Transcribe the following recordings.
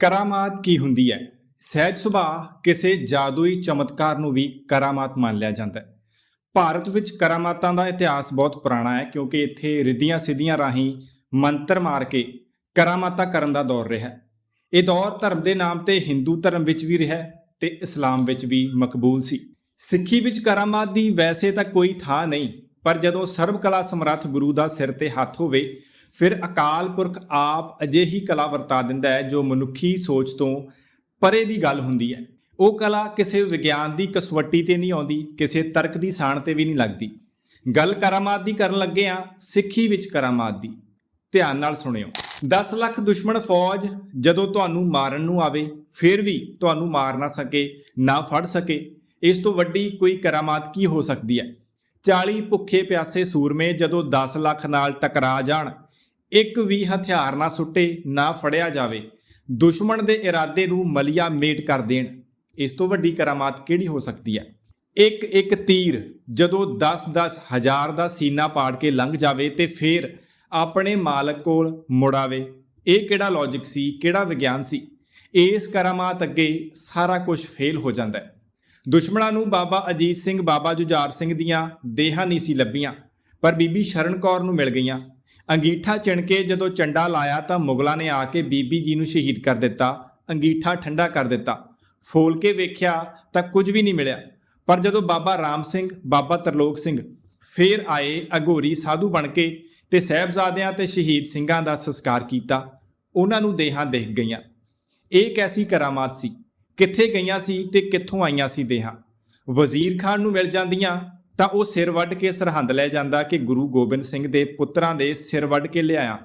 ਕਰਾਮਾਤ ਕੀ ਹੁੰਦੀ ਹੈ? ਸਹਿਜ ਸੁਭਾਅ ਕਿਸੇ ਜਾਦੂਈ ਚਮਤਕਾਰ ਨੂੰ ਵੀ ਕਰਾਮਾਤ ਮੰਨ ਲਿਆ ਜਾਂਦਾ ਹੈ। ਭਾਰਤ ਵਿੱਚ ਕਰਾਮਾਤਾਂ ਦਾ ਇਤਿਹਾਸ ਬਹੁਤ ਪੁਰਾਣਾ ਹੈ ਕਿਉਂਕਿ ਇੱਥੇ ਰਿੱਧੀਆਂ ਸਿੱਧੀਆਂ ਰਾਹੀਂ ਮੰਤਰ ਮਾਰ ਕੇ ਕਰਾਮਾਤਾਂ ਕਰਨ ਦਾ ਦੌਰ ਰਿਹਾ ਇਹ ਦੌਰ ਧਰਮ ਦੇ ਨਾਮ ਤੇ ਹਿੰਦੂ ਧਰਮ ਵਿੱਚ ਵੀ ਰਿਹਾ ਹੈ ਤੇ ਇਸਲਾਮ ਵਿੱਚ ਵੀ ਮਕਬੂਲ ਸੀ। ਸਿੱਖੀ ਵਿੱਚ ਕਰਾਮਾਤ ਦੀ ਵੈਸੇ ਤਾਂ ਕੋਈ ਥਾਂ ਨਹੀਂ, ਪਰ ਜਦੋਂ ਸਰਬ ਕਲਾ ਸਮਰੱਥ ਗੁਰੂ ਦਾ ਸਿਰ ਤੇ ਹੱਥ ਹੋਵੇ ਫਿਰ ਅਕਾਲ ਪੁਰਖ ਆਪ ਅਜਿਹੀ ਕਲਾ ਵਰਤਾ ਦਿੰਦਾ ਹੈ ਜੋ ਮਨੁੱਖੀ ਸੋਚ ਤੋਂ ਪਰੇ ਦੀ ਗੱਲ ਹੁੰਦੀ ਹੈ। ਉਹ ਕਲਾ ਕਿਸੇ ਵਿਗਿਆਨ ਦੀ ਕਸਵੱਟੀ ਤੇ ਨਹੀਂ ਆਉਂਦੀ, ਕਿਸੇ ਤਰਕ ਦੀ ਸਾਣ ਤੇ ਵੀ ਨਹੀਂ ਲੱਗਦੀ। ਗੱਲ ਕਰਾਮਾਤ ਦੀ ਕਰਨ ਲੱਗੇ ਆ ਸਿੱਖੀ ਵਿੱਚ ਕਰਾਮਾਤ ਦੀ। ਧਿਆਨ ਨਾਲ ਸੁਣਿਓ। 10 ਲੱਖ ਦੁਸ਼ਮਣ ਫੌਜ ਜਦੋਂ ਤੁਹਾਨੂੰ ਮਾਰਨ ਨੂੰ ਆਵੇ, ਫਿਰ ਵੀ ਤੁਹਾਨੂੰ ਮਾਰ ਨਾ ਸਕੇ, ਨਾ ਫੜ ਸਕੇ। ਇਸ ਤੋਂ ਵੱਡੀ ਕੋਈ ਕਰਾਮਾਤ ਕੀ ਹੋ ਸਕਦੀ ਹੈ? 40 ਭੁੱਖੇ ਪਿਆਸੇ ਸੂਰਮੇ ਜਦੋਂ 10 ਲੱਖ ਨਾਲ ਟਕਰਾ ਜਾਣ ਇੱਕ ਵੀ ਹਥਿਆਰ ਨਾ ਸੁੱਟੇ, ਨਾ ਫੜਿਆ ਜਾਵੇ। ਦੁਸ਼ਮਣ ਦੇ ਇਰਾਦੇ ਨੂੰ ਮਲਿਆ ਮੇਟ ਕਰ ਦੇਣ। ਇਸ ਤੋਂ ਵੱਡੀ ਕਰਾਮਾਤ ਕਿਹੜੀ ਹੋ ਸਕਦੀ ਹੈ? ਇੱਕ ਇੱਕ ਤੀਰ, ਜਦੋਂ 10-10 ਹਜ਼ਾਰ ਦਾ ਸੀਨਾ ਪਾੜ ਕੇ ਲੰਘ ਜਾਵੇ ਤੇ ਫੇਰ ਆਪਣੇ ਮਾਲਕ ਕੋਲ ਮੁੜਾਵੇ ਇਹ ਕਿਹੜਾ ਲੌਜੀਕ ਸੀ, ਕਿਹੜਾ ਵਿਗਿਆਨ ਸੀ? ਇਸ ਕਰਾਮਾਤ ਅੱਗੇ ਸਾਰਾ ਕੁਝ ਫੇਲ ਹੋ ਜਾਂਦਾ ਹੈ। ਦੁਸ਼ਮਣਾਂ ਨੂੰ ਬਾਬਾ ਅਜੀਤ ਸਿੰਘ, ਬਾਬਾ ਜੁਝਾਰ ਸਿੰਘ ਦੀਆਂ ਦੇਹਾਂ ਨਹੀਂ ਸੀ ਲੱਭੀਆਂ, ਪਰ ਬੀਬੀ ਸ਼ਰਨ ਕੌਰ ਨੂੰ ਮਿਲ ਗਈਆਂ। ਅੰਗੀਠਾ ਚਿਣ ਕੇ ਜਦੋਂ ਚੰਡਾ ਲਾਇਆ ਤਾਂ ਮੁਗਲਾਂ ਨੇ ਆ ਕੇ ਬੀਬੀ ਜੀ ਨੂੰ ਸ਼ਹੀਦ ਕਰ ਦਿੱਤਾ, ਅੰਗੀਠਾ ਠੰਡਾ ਕਰ ਦਿੱਤਾ। ਫੋਲ ਕੇ ਵੇਖਿਆ ਤਾਂ ਕੁਝ ਵੀ ਨਹੀਂ ਮਿਲਿਆ। ਪਰ ਜਦੋਂ ਬਾਬਾ ਰਾਮ ਸਿੰਘ, ਬਾਬਾ ਤਰਲੋਕ ਸਿੰਘ ਫੇਰ ਆਏ ਅਗੋਰੀ ਸਾਧੂ ਬਣ ਕੇ ਤੇ ਸਹਿਬਜ਼ਾਦਿਆਂ ਤੇ ਸ਼ਹੀਦ ਸਿੰਘਾਂ ਦਾ ਸੰਸਕਾਰ ਕੀਤਾ, ਉਹਨਾਂ ਨੂੰ ਦੇਹਾਂ ਦੇਖ ਗਈਆਂ। ਇਹ ਕੈਸੀ ਕਰਾਮਾਤ ਸੀ? ਕਿੱਥੇ ਗਈਆਂ ਸੀ ਤੇ ਕਿੱਥੋਂ ਆਈਆਂ ਸੀ ਦੇਹਾਂ? ਵਜ਼ੀਰ ਖਾਨ ਨੂੰ ਮਿਲ ਜਾਂਦੀਆਂ ਤਾਂ ਉਹ ਸਿਰ ਵੱਢ ਕੇ ਸਰਹੰਦ ਲੈ ਜਾਂਦਾ ਕਿ ਗੁਰੂ ਗੋਬਿੰਦ ਸਿੰਘ ਦੇ ਪੁੱਤਰਾਂ ਦੇ ਸਿਰ ਵੱਢ ਕੇ ਲਿਆਇਆ।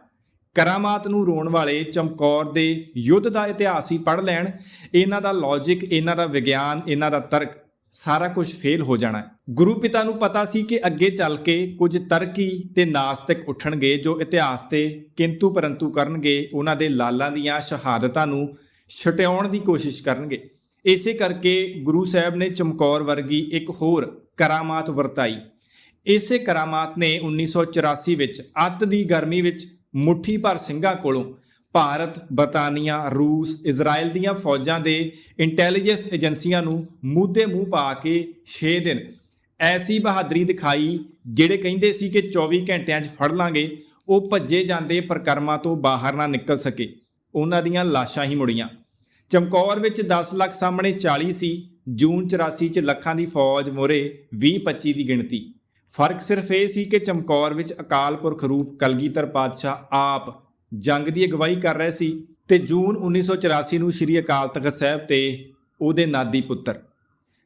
ਕਰਾਮਾਤ ਨੂੰ ਰੋਣ ਵਾਲੇ ਚਮਕੌਰ ਦੇ ਯੁੱਧ ਦਾ ਇਤਿਹਾਸ ਹੀ ਪੜ੍ਹ ਲੈਣ, ਇਹਨਾਂ ਦਾ ਲੌਜੀਕ ਇਹਨਾਂ ਦਾ ਵਿਗਿਆਨ, ਇਹਨਾਂ ਦਾ ਤਰਕ, ਸਾਰਾ ਕੁਝ ਫੇਲ ਹੋ ਜਾਣਾ ਹੈ। ਗੁਰੂ ਪਿਤਾ ਨੂੰ ਪਤਾ ਸੀ ਕਿ ਅੱਗੇ ਚੱਲ ਕੇ ਕੁਝ ਤਰਕੀ ਤੇ ਨਾਸਤਿਕ ਉੱਠਣਗੇ ਜੋ ਇਤਿਹਾਸ ਤੇ ਕਿੰਤੂ ਪਰੰਤੂ ਕਰਨਗੇ, ਉਹਨਾਂ ਦੇ ਲਾਲਾਂ ਦੀਆਂ ਸ਼ਹਾਦਤਾਂ ਨੂੰ ਛਟਿਆਉਣ ਦੀ ਕੋਸ਼ਿਸ਼ ਕਰਨਗੇ। ਇਸੇ ਕਰਕੇ ਗੁਰੂ ਸਾਹਿਬ ਨੇ ਚਮਕੌਰ ਵਰਗੀ ਇੱਕ ਹੋਰ ਕਰਾਮਾਤ ਵਰਤਾਈ। ਇਸੇ ਕਰਾਮਾਤ ਨੇ 1984 ਵਿੱਚ ਅੱਤ ਦੀ ਗਰਮੀ ਵਿੱਚ ਮੁੱਠੀ ਭਰ ਸਿੰਘਾਂ ਕੋਲੋਂ ਭਾਰਤ, ਬਰਤਾਨੀਆ, ਰੂਸ ਇਜ਼ਰਾਈਲ ਦੀਆਂ ਫੌਜਾਂ ਦੇ ਇੰਟੈਲੀਜੈਂਸ ਏਜੰਸੀਆਂ ਨੂੰ ਮੂਧੇ ਮੂੰਹ ਪਾ ਕੇ 6 ਦਿਨ ਐਸੀ ਬਹਾਦਰੀ ਦਿਖਾਈ ਜਿਹੜੇ ਕਹਿੰਦੇ ਸੀ ਕਿ 24 ਘੰਟਿਆਂ 'ਚ ਫੜ ਲਾਂਗੇ, ਉਹ ਭੱਜੇ ਜਾਂਦੇ ਪ੍ਰਕਰਮਾਂ ਤੋਂ ਬਾਹਰ ਨਾ ਨਿਕਲ ਸਕੇ। ਉਹਨਾਂ ਦੀਆਂ ਲਾਸ਼ਾਂ ਹੀ ਮੁੜੀਆਂ। ਚਮਕੌਰ ਵਿੱਚ 10 ਲੱਖ ਸਾਹਮਣੇ 40 ਸੀ, ਜੂਨ 84 ਚ ਲੱਖਾਂ ਦੀ ਫੌਜ ਮੋਰੇ 20-25 ਦੀ ਗਿਣਤੀ। ਫ਼ਰਕ ਸਿਰਫ ਇਹ ਸੀ ਕਿ ਚਮਕੌਰ ਵਿੱਚ ਅਕਾਲ ਪੁਰਖ ਰੂਪ ਕਲਗੀਧਰ ਪਾਤਸ਼ਾਹ ਆਪ ਜੰਗ ਦੀ ਅਗਵਾਈ ਕਰ ਰਹੇ ਸੀ ਤੇ ਜੂਨ 1984 ਨੂੰ ਸ੍ਰੀ ਅਕਾਲ ਤਖਤ ਸਾਹਿਬ ਤੇ ਉਹਦੇ ਨਾਦੀ ਪੁੱਤਰ।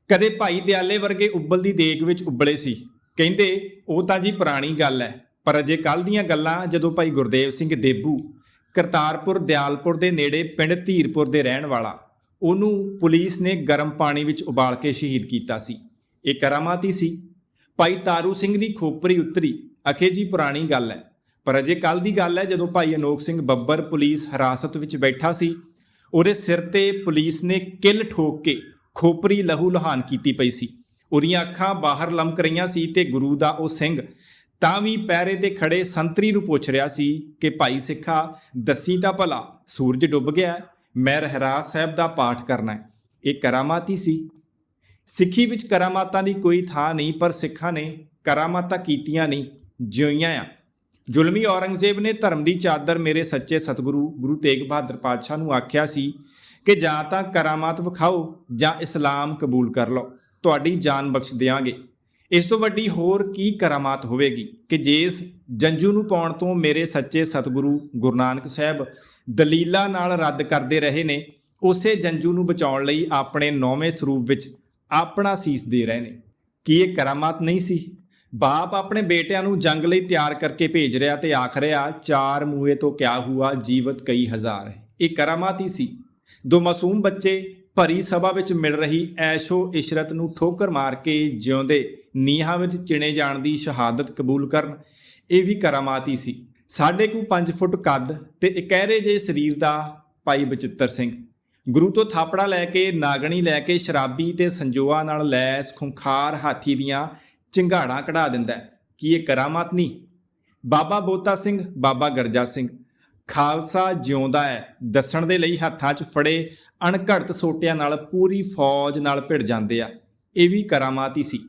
ਕਦੇ ਭਾਈ ਦਿਆਲੇ ਵਰਗੇ ਉੱਬਲਦੀ ਦੇਗ ਵਿੱਚ ਉੱਬਲੇ ਸੀ। ਕਹਿੰਦੇ, ਉਹ ਤਾਂ ਜੀ ਪੁਰਾਣੀ ਗੱਲ ਹੈ, ਪਰ ਅਜੇ ਕੱਲ ਦੀਆਂ ਗੱਲਾਂ ਜਦੋਂ ਭਾਈ ਗੁਰਦੇਵ ਸਿੰਘ ਦੇਬੂ ਕਰਤਾਰਪੁਰ, ਦਿਆਲਪੁਰ ਦੇ ਨੇੜੇ ਪਿੰਡ ਧੀਰਪੁਰ ਦੇ ਰਹਿਣ ਵਾਲਾ, ਉਹਨੂੰ ਪੁਲਿਸ ਨੇ ਗਰਮ ਪਾਣੀ ਵਿੱਚ ਉਬਾਲ ਕੇ ਸ਼ਹੀਦ ਕੀਤਾ ਸੀ। ਇਹ ਕਰਾਮਾਤੀ ਸੀ। ਭਾਈ ਤਾਰੂ ਸਿੰਘ ਦੀ ਖੋਪਰੀ ਉਤਰੀ, ਅਖੇ ਜੀ ਪੁਰਾਣੀ ਗੱਲ ਹੈ। ਪਰ ਅਜੇ ਕੱਲ ਦੀ ਗੱਲ ਹੈ, ਜਦੋਂ ਭਾਈ ਅਨੋਖ ਸਿੰਘ ਬੱਬਰ ਪੁਲਿਸ ਹਿਰਾਸਤ ਵਿੱਚ ਬੈਠਾ ਸੀ, ਉਹਦੇ ਸਿਰ ਤੇ ਪੁਲਿਸ ਨੇ ਕਿੱਲ ਠੋਕ ਕੇ ਖੋਪਰੀ ਲਹੂ ਲਹਾਨ ਕੀਤੀ ਪਈ ਸੀ। ਉਹਦੀਆਂ ਅੱਖਾਂ ਬਾਹਰ ਲਮਕ ਰਹੀਆਂ ਸੀ ਤੇ ਗੁਰੂ ਦਾ ਉਹ ਸਿੰਘ ਤਾਂ ਵੀ ਪੈਰੇ ਤੇ ਖੜੇ ਸੰਤਰੀ ਨੂੰ ਪੁੱਛ ਰਿਹਾ ਸੀ ਕਿ ਭਾਈ ਸਿੱਖਾ, ਦੱਸੀ ਤਾਂ ਭਲਾ, ਸੂਰਜ ਡੁੱਬ ਗਿਆ ਮੈਂ ਰਹਿਰਾਸ ਸਾਹਿਬ ਦਾ ਪਾਠ ਕਰਨਾ ਹੈ। ਇਹ ਕਰਾਮਾਤੀ ਸੀ। ਸਿੱਖੀ ਵਿੱਚ ਕਰਾਮਾਤਾਂ ਦੀ ਕੋਈ ਥਾਂ ਨਹੀਂ, ਪਰ ਸਿੱਖਾਂ ਨੇ ਕਰਾਮਾਤਾਂ ਕੀਤੀਆਂ ਨਹੀਂ ਜਿਉਈਆਂ ਆ। ਜ਼ੁਲਮੀ ਔਰੰਗਜ਼ੇਬ ਨੇ ਧਰਮ ਦੀ ਚਾਦਰ ਮੇਰੇ ਸੱਚੇ ਸਤਿਗੁਰੂ ਗੁਰੂ ਤੇਗ ਬਹਾਦਰ ਪਾਤਸ਼ਾਹ ਨੂੰ ਆਖਿਆ ਸੀ ਕਿ ਜਾਂ ਤਾਂ ਕਰਾਮਾਤ ਵਿਖਾਓ ਜਾਂ ਇਸਲਾਮ ਕਬੂਲ ਕਰ ਲਓ। ਤੁਹਾਡੀ ਜਾਨ ਬਖਸ਼ ਦਿਆਂਗੇ। ਇਸ ਤੋਂ ਵੱਡੀ ਹੋਰ ਕੀ ਕਰਾਮਾਤ ਹੋਵੇਗੀ ਕਿ ਜਿਸ ਜੰਜੂ ਨੂੰ ਪਾਉਣ ਤੋਂ ਮੇਰੇ ਸੱਚੇ ਸਤਿਗੁਰੂ ਗੁਰੂ ਨਾਨਕ ਸਾਹਿਬ ਦਲੀਲਾਂ ਨਾਲ ਰੱਦ ਕਰਦੇ ਰਹੇ ਨੇ, ਉਸੇ ਜੰਜੂ ਨੂੰ ਬਚਾਉਣ ਲਈ ਆਪਣੇ ਨੌਵੇਂ ਸਰੂਪ ਵਿੱਚ ਆਪਣਾ ਸੀਸ ਦੇ ਰਹੇ ਨੇ। ਕੀ ਇਹ ਕਰਾਮਾਤ ਨਹੀਂ ਸੀ? ਬਾਪ ਆਪਣੇ ਬੇਟਿਆਂ ਨੂੰ ਜੰਗ ਲਈ ਤਿਆਰ ਕਰਕੇ ਭੇਜ ਰਿਹਾ ਤੇ ਆਖ ਰਿਹਾ, ਚਾਰ ਮੂਏ ਤੋਂ ਕਿਆ ਹੁਆ ਜੀਵਤ ਕਈ ਹਜ਼ਾਰ। ਇਹ ਕਰਾਮਾਤ ਹੀ ਸੀ। ਦੋ ਮਾਸੂਮ ਬੱਚੇ ਭਰੀ ਸਭਾ ਵਿੱਚ ਮਿਲ ਰਹੀ ਐਸ਼ੋ ਇਸ਼ਰਤ ਨੂੰ ਠੋਕਰ ਮਾਰ ਕੇ ਜਿਉਂਦੇ ਨੀਹਾਂ ਵਿੱਚ ਚਿਣੇ ਜਾਣ ਦੀ ਸ਼ਹਾਦਤ ਕਬੂਲ ਕਰਨ, ਇਹ ਵੀ ਕਰਾਮਾਤ ਹੀ ਸੀ। ਸਾਡੇ ਕੁ 5 ਫੁੱਟ ਕੱਦ ਤੇ ਇਕਹਿਰੇ ਜੇ ਸਰੀਰ ਦਾ ਭਾਈ ਬਚਿੱਤਰ ਸਿੰਘ। ਗੁਰੂ ਤੋਂ ਥਾਪੜਾ ਲੈ ਕੇ ਨਾਗਣੀ ਲੈ ਕੇ ਸ਼ਰਾਬੀ ਤੇ ਸੰਜੋਆ ਨਾਲ ਲੈਸ ਖੁੰਖਾਰ ਹਾਥੀ ਦੀਆਂ ਚਿੰਗਾੜਾਂ ਕਢਾ ਦਿੰਦਾ ਕੀ ਇਹ ਕਰਾਮਾਤ ਨਹੀਂ? ਬਾਬਾ ਬੋਤਾ ਸਿੰਘ, ਬਾਬਾ ਗਰਜਾ ਸਿੰਘ। ਖਾਲਸਾ ਜਿਉਂਦਾ ਹੈ। ਦੱਸਣ ਦੇ ਲਈ ਹੱਥਾਂ 'ਚ ਫੜੇ ਅਣਘੜਤ ਸੋਟਿਆਂ ਨਾਲ ਪੂਰੀ ਫੌਜ ਨਾਲ ਭਿੜ ਜਾਂਦੇ ਆ। ਇਹ ਵੀ ਕਰਾਮਾਤ ਹੀ ਸੀ।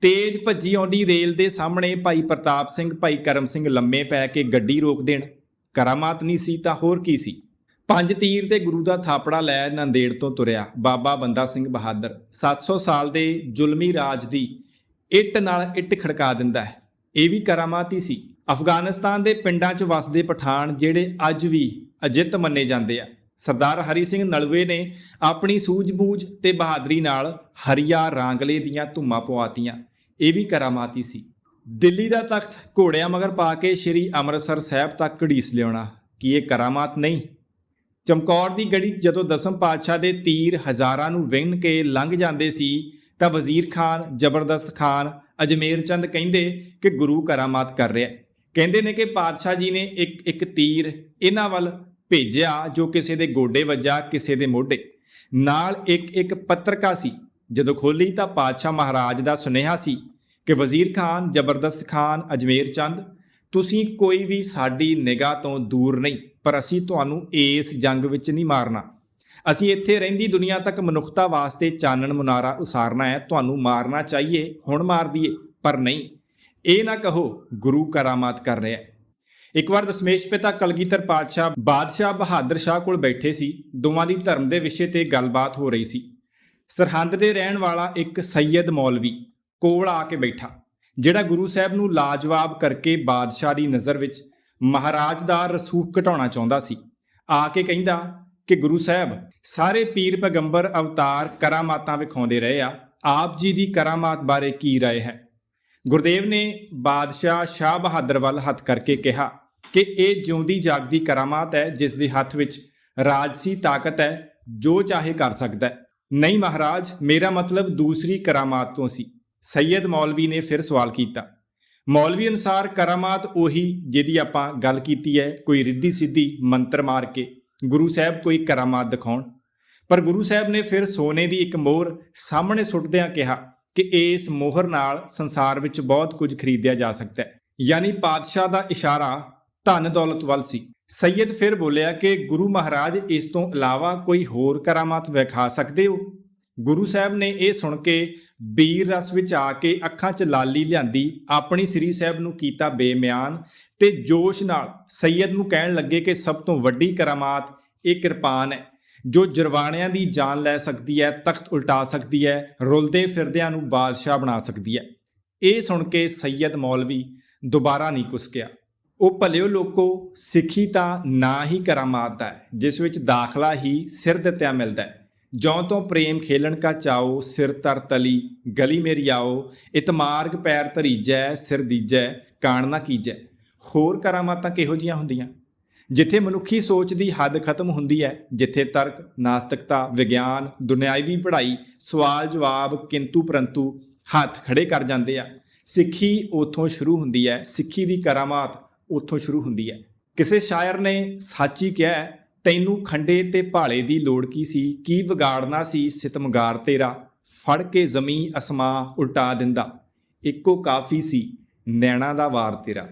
ਤੇਜ਼ ਭੱਜੀ ਆਉਂਦੀ ਰੇਲ ਦੇ ਸਾਹਮਣੇ ਭਾਈ ਪ੍ਰਤਾਪ ਸਿੰਘ, ਭਾਈ ਕਰਮ ਸਿੰਘ ਲੰਮੇ ਪੈ ਕੇ ਗੱਡੀ ਰੋਕ ਦੇਣ। ਕਰਾਮਾਤ ਨਹੀਂ ਸੀ ਤਾਂ ਹੋਰ ਕੀ ਸੀ। ਪੰਜ ਤੀਰ ਤੇ ਗੁਰੂ ਦਾ ਥਾਪੜਾ ਲੈ ਨੰਦੇੜ ਤੋਂ ਤੁਰਿਆ। ਬਾਬਾ ਬੰਦਾ ਸਿੰਘ ਬਹਾਦਰ 700 ਸਾਲ ਦੇ ਜ਼ੁਲਮੀ ਰਾਜ ਦੀ ਇੱਟ ਨਾਲ ਇੱਟ ਖੜਕਾ ਦਿੰਦਾ ਹੈ। ਇਹ ਵੀ ਕਰਾਮਾਤ ਹੀ ਸੀ। ਅਫਗਾਨਿਸਤਾਨ ਦੇ ਪਿੰਡਾਂ 'ਚ ਵਸਦੇ ਪਠਾਨ ਜਿਹੜੇ ਅੱਜ ਵੀ ਅਜਿੱਤ ਮੰਨੇ ਜਾਂਦੇ ਆ। ਸਰਦਾਰ ਹਰੀ ਸਿੰਘ ਨਲਵੇ ਨੇ ਆਪਣੀ ਸੂਝ-ਬੂਝ ਤੇ ਬਹਾਦਰੀ ਨਾਲ ਹਰੀਆ ਰਾਂਗਲੇ ਦੀਆਂ ਧੁੰਮਾਂ ਪਵਾਤੀਆਂ। ਇਹ ਵੀ ਕਰਾਮਾਤੀ ਸੀ। ਦਿੱਲੀ ਦਾ ਤਖਤ ਘੋੜਿਆਂ ਮਗਰ ਪਾ ਕੇ ਸ੍ਰੀ ਅੰਮ੍ਰਿਤਸਰ ਸਾਹਿਬ ਤੱਕ ਘੜੀਸ ਲਿਆਉਣਾ ਕੀ ਇਹ ਕਰਾਮਾਤ ਨਹੀਂ? ਚਮਕੌਰ ਦੀ ਗੜੀ ਜਦੋਂ ਦਸਮ ਪਾਤਸ਼ਾਹ ਦੇ ਤੀਰ ਹਜ਼ਾਰਾਂ ਨੂੰ ਵਿੰਨ ਕੇ ਲੰਘ ਜਾਂਦੇ ਸੀ, ਤਾਂ ਵਜ਼ੀਰ ਖਾਨ, ਜ਼ਬਰਦਸਤ ਖਾਨ, ਅਜਮੇਰ ਚੰਦ ਕਹਿੰਦੇ ਕਿ ਗੁਰੂ ਕਰਾਮਾਤ ਕਰ ਰਿਹਾ। ਕਹਿੰਦੇ ਨੇ ਕਿ ਪਾਤਸ਼ਾਹ ਜੀ ਨੇ ਇੱਕ ਇੱਕ ਤੀਰ ਇਹਨਾਂ ਵੱਲ ਭੇਜਿਆ ਜੋ ਕਿਸੇ ਦੇ ਗੋਡੇ ਵੱਜਾ, ਕਿਸੇ ਦੇ ਮੋਢੇ। ਨਾਲ ਇੱਕ ਇੱਕ ਪੱਤਰਕਾ ਸੀ। ਜਦੋਂ ਖੋਲੀ ਤਾਂ ਪਾਤਸ਼ਾਹ ਮਹਾਰਾਜ ਦਾ ਸੁਨੇਹਾ ਸੀ ਕਿ ਵਜ਼ੀਰ ਖਾਨ, ਜ਼ਬਰਦਸਤ ਖਾਨ, ਅਜਮੇਰ ਚੰਦ, ਤੁਸੀਂ ਕੋਈ ਵੀ ਸਾਡੀ ਨਿਗਾਹ ਤੋਂ ਦੂਰ ਨਹੀਂ, ਪਰ ਅਸੀਂ ਤੁਹਾਨੂੰ ਇਸ ਜੰਗ ਵਿੱਚ ਨਹੀਂ ਮਾਰਨਾ। ਅਸੀਂ ਇੱਥੇ ਰਹਿੰਦੀ ਦੁਨੀਆ ਤੱਕ ਮਨੁੱਖਤਾ ਵਾਸਤੇ ਚਾਨਣ ਮੁਨਾਰਾ ਉਸਾਰਨਾ ਹੈ, ਤੁਹਾਨੂੰ ਮਾਰਨਾ ਚਾਹੀਏ, ਹੁਣ ਮਾਰ ਦਈਏ, ਪਰ ਨਹੀਂ। ਇਹ ਨਾ ਕਹੋ, ਗੁਰੂ ਕਰਾਮਾਤ ਕਰ ਰਿਹਾ ਇੱਕ ਵਾਰ ਦਸ਼ਮੇਸ਼ ਪਿਤਾ ਕਲਗੀਧਰ ਪਾਤਸ਼ਾਹ ਬਾਦਸ਼ਾਹ ਬਹਾਦਰ ਸ਼ਾਹ ਕੋਲ ਬੈਠੇ ਸੀ, ਦੋਵਾਂ ਦੀ ਧਰਮ ਦੇ ਵਿਸ਼ੇ ਤੇ ਗੱਲਬਾਤ ਹੋ ਰਹੀ ਸੀ। ਸਰਹੰਦ ਦੇ ਰਹਿਣ ਵਾਲਾ ਇੱਕ ਸੈਯਦ ਮੌਲਵੀ ਕੋਲ ਆ ਕੇ ਬੈਠਾ, ਜਿਹੜਾ ਗੁਰੂ ਸਾਹਿਬ ਨੂੰ ਲਾਜਵਾਬ ਕਰਕੇ ਬਾਦਸ਼ਾਹ ਦੀ ਨਜ਼ਰ ਵਿੱਚ ਮਹਾਰਾਜ ਦਾ ਰਸੂਖ ਘਟਾਉਣਾ ਚਾਹੁੰਦਾ ਸੀ। ਆ ਕੇ ਕਹਿੰਦਾ ਕਿ ਗੁਰੂ ਸਾਹਿਬ, ਸਾਰੇ ਪੀਰ ਪੈਗੰਬਰ ਅਵਤਾਰ ਕਰਾਮਾਤਾਂ ਵਿਖਾਉਂਦੇ ਰਹੇ ਆ। ਆਪ ਜੀ ਦੀ ਕਰਾਮਾਤ ਬਾਰੇ ਕੀ ਰਾਏ ਹੈ? ਗੁਰਦੇਵ ਨੇ ਬਾਦਸ਼ਾਹ ਸ਼ਾਹ ਬਹਾਦਰ ਵੱਲ ਹੱਥ ਕਰਕੇ ਕਿਹਾ ਕਿ ਇਹ ਜਿਉਂਦੀ ਜਾਗਦੀ ਕਰਾਮਾਤ ਹੈ, ਜਿਸ ਦੇ ਹੱਥ ਵਿੱਚ ਰਾਜਸੀ ਤਾਕਤ ਹੈ, ਜੋ ਚਾਹੇ ਕਰ ਸਕਦਾ ਹੈ। ਨਹੀਂ ਮਹਾਰਾਜ, ਮੇਰਾ ਮਤਲਬ ਦੂਸਰੀ ਕਰਾਮਾਤ ਤੋਂ ਸੀ। ਸੈਯਦ ਮੌਲਵੀ ਨੇ ਫਿਰ ਸਵਾਲ ਕੀਤਾ। ਮੌਲਵੀ ਅਨਸਾਰ ਕਰਾਮਾਤ ਉਹੀ ਜਿਹਦੀ ਆਪਾਂ ਗੱਲ ਕੀਤੀ ਹੈ, ਕੋਈ ਰਿੱਧੀ ਸਿੱਧੀ ਮੰਤਰ ਮਾਰ ਕੇ, ਗੁਰੂ ਸਾਹਿਬ ਕੋਈ ਕਰਾਮਾਤ ਦਿਖਾਉਣ। ਪਰ ਗੁਰੂ ਸਾਹਿਬ ਨੇ ਫਿਰ ਸੋਨੇ ਦੀ ਇੱਕ ਮੋਹਰ ਸਾਹਮਣੇ ਸੁੱਟਦਿਆਂ ਕਿਹਾ ਕਿ ਇਸ ਮੋਹਰ ਨਾਲ ਸੰਸਾਰ ਵਿੱਚ ਬਹੁਤ ਕੁਝ ਖਰੀਦਿਆ ਜਾ ਸਕਦਾ ਹੈ। ਯਾਨੀ ਪਾਤਸ਼ਾਹ ਦਾ ਇਸ਼ਾਰਾ ਧਨ ਦੌਲਤ ਵੱਲ ਸੀ। ਸੈਯਦ ਫਿਰ ਬੋਲਿਆ ਕਿ ਗੁਰੂ ਮਹਾਰਾਜ ਇਸ ਤੋਂ ਇਲਾਵਾ ਕੋਈ ਹੋਰ ਕਰਾਮਾਤ ਵਿਖਾ ਸਕਦੇ ਹੋ? ਗੁਰੂ ਸਾਹਿਬ ਨੇ ਇਹ ਸੁਣ ਕੇ ਬੀਰ ਰਸ ਵਿੱਚ ਆ ਕੇ ਅੱਖਾਂ 'ਚ ਲਾਲੀ ਲਿਆਂਦੀ, ਆਪਣੀ ਸ੍ਰੀ ਸਾਹਿਬ ਨੂੰ ਕੀਤਾ ਬੇਮਿਆਨ ਤੇ ਜੋਸ਼ ਨਾਲ ਸੈਯਦ ਨੂੰ ਕਹਿਣ ਲੱਗੇ ਕਿ ਸਭ ਤੋਂ ਵੱਡੀ ਕਰਾਮਾਤ ਇਹ ਕਿਰਪਾਨ ਹੈ। ਜੋ ਜਰਵਾਣਿਆਂ ਦੀ ਜਾਨ ਲੈ ਸਕਦੀ ਹੈ, ਤਖਤ ਉਲਟਾ ਸਕਦੀ ਹੈ, ਰੁਲਦੇ ਫਿਰਦਿਆਂ ਨੂੰ ਬਾਦਸ਼ਾਹ ਬਣਾ ਸਕਦੀ ਹੈ। ਇਹ ਸੁਣ ਕੇ ਸੈਯਦ ਮੌਲਵੀ ਦੁਬਾਰਾ ਨਹੀਂ ਕੁਸਕਿਆ। ਉਹ ਭਲਿਓ ਲੋਕੋ, ਸਿੱਖੀ ਤਾਂ ਨਾ ਹੀ ਕਰਾਮਾਤ ਦਾ ਹੈ, ਜਿਸ ਵਿੱਚ ਦਾਖਲਾ ਹੀ ਸਿਰ ਦਿੱਤਿਆ ਮਿਲਦਾ ਹੈ। ਜੌਂ ਤੋਂ ਪ੍ਰੇਮ ਖੇਲਣ ਕਾ ਚਾਓ, ਸਿਰ ਤਰ ਤਲੀ, ਗਲੀ ਮੇਰੀ ਆਓ ਇਤਮਾਰਗ ਪੈਰ ਧਰੀਜੈ, ਸਿਰ ਦੀਜੈ, ਕਾਣ ਨਾ ਕੀਜੈ। ਹੋਰ ਕਰਾਮਾਤਾਂ ਕਿਹੋ ਜੀਆਂ ਹੁੰਦੀਆਂ? ਜਿੱਥੇ ਮਨੁੱਖੀ ਸੋਚ ਦੀ ਹੱਦ ਖਤਮ ਹੁੰਦੀ ਹੈ, ਜਿੱਥੇ ਤਰਕ, ਨਾਸਤਿਕਤਾ, ਵਿਗਿਆਨ ਦੁਨਿਆਵੀ ਪੜ੍ਹਾਈ, ਸਵਾਲ ਜਵਾਬ, ਕਿੰਤੂ ਪਰੰਤੂ ਹੱਥ ਖੜੇ ਕਰ ਜਾਂਦੇ ਆ। ਸਿੱਖੀ ਉਥੋਂ ਸ਼ੁਰੂ ਹੁੰਦੀ ਹੈ, ਸਿੱਖੀ ਦੀ ਕਰਾਮਾਤ ਉਥੋਂ ਸ਼ੁਰੂ ਹੁੰਦੀ ਹੈ। ਕਿਸੇ ਸ਼ਾਇਰ ਨੇ ਸੱਚੀ ਕਿਹਾ ਤੈਨੂੰ ਖੰਡੇ ਤੇ ਭਾਲੇ ਦੀ ਲੋੜ ਕੀ ਸੀ? ਕੀ ਵਿਗਾੜਨਾ ਸੀ ਸਿਤਮਗਾਰ ਤੇਰਾ? ਫੜ ਕੇ ਜ਼ਮੀਂ ਅਸਮਾਂ ਉਲਟਾ ਦਿੰਦਾ। ਇੱਕੋ ਕਾਫੀ ਸੀ, ਨੈਣਾ ਦਾ ਵਾਰ ਤੇਰਾ।